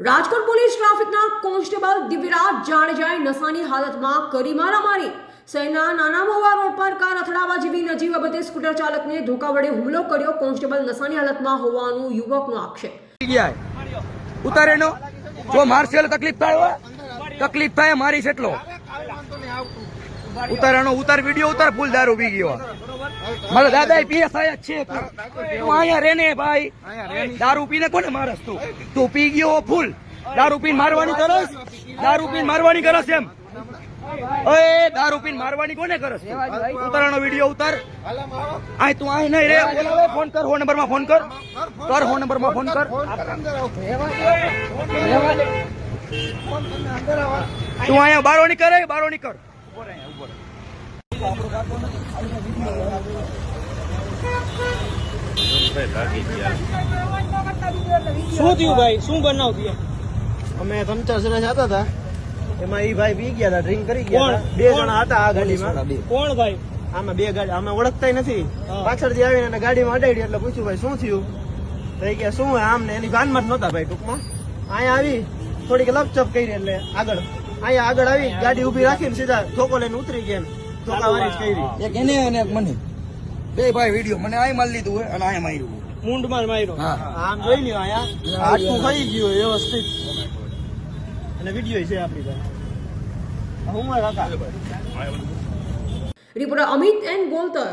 Rajkot police ટ્રાફિકના constable Divyaraj જાડેજાએ નશાની હાલતમાં કરી મારામારી શહેરના નાના મોવા રોડ પર કાર અથડાવા જેવી નજીવ બાબતે સ્કૂટર ચાલકને ધોકા વડે હુમલો કર્યો કોન્સ્ટેબલ નશાની હાલતમાં હોવાનું યુવકનો આક્ષેપ. ગયા ઉતારે નો જો મારશે તકલીફ થાય તકલીફ થાય મારી એટલો ઉતારાનો ઉતાર વીડિયો ઉતાર, ફૂલ દારૂ પી ગયો. મારા દાદા પીએસઆઈ જ છે તું. અહીંયા રે ને ભાઈ. દારૂ પીને કોને મારસ તું? તું પી ગયો ફૂલ. દારૂ પીને મારવાની કરસ? દારૂ પીને મારવાની કરસ એમ? ઓય દારૂ પીને મારવાની કોને કરસ ઉતારાનો વીડિયો ઉતાર. આ તું અહીં નહીં રે. બોલાવે ફોન કર હો નંબરમાં ફોન કર. કર હો નંબરમાં ફોન કર. તું અહીંયા બારો ની કરે બારો ની કર. શું થયું ભાઈ? શું બનાવ થયો? અમે રમચા સરસ હતા હતા એમાં ઈ ભાઈ પી ગયા હતા ડ્રિંક કરી ગયા બે જણા હતા આ ગાડીમાં. કોણ ભાઈ? આમાં બે ગાડી અમે ઓળખતા નથી. પાછળથી આવીને એને ગાડીમાં અડાડી એટલે પૂછ્યું ભાઈ શું થયું? તો ગયા કે શું આમ ને એની ભાનમાં જ નહોતા ભાઈ ટૂંકમાં. અહીંયા આવી થોડીક લપચપ કરી એટલે આગળ. અહીંયા આગળ આવી ગાડી ઊભી રાખીને સીધા ધોકો લઈને ઉતરી ગયા એમ. ધોકા વારી જ કરી. એક એને અને એક મને. બે ભાઈ વીડિયો મને આય મારી લીધું હોય અને આય માર્યું મૂંઢમાં માર્યો. આમ જોઈ લ્યો અહીંયા. હાથું થઈ ગયું વ્યવસ્થિત. અને વીડિયો છે આપણી પાસે. હું કાકા. Reporter Amit N Goltar.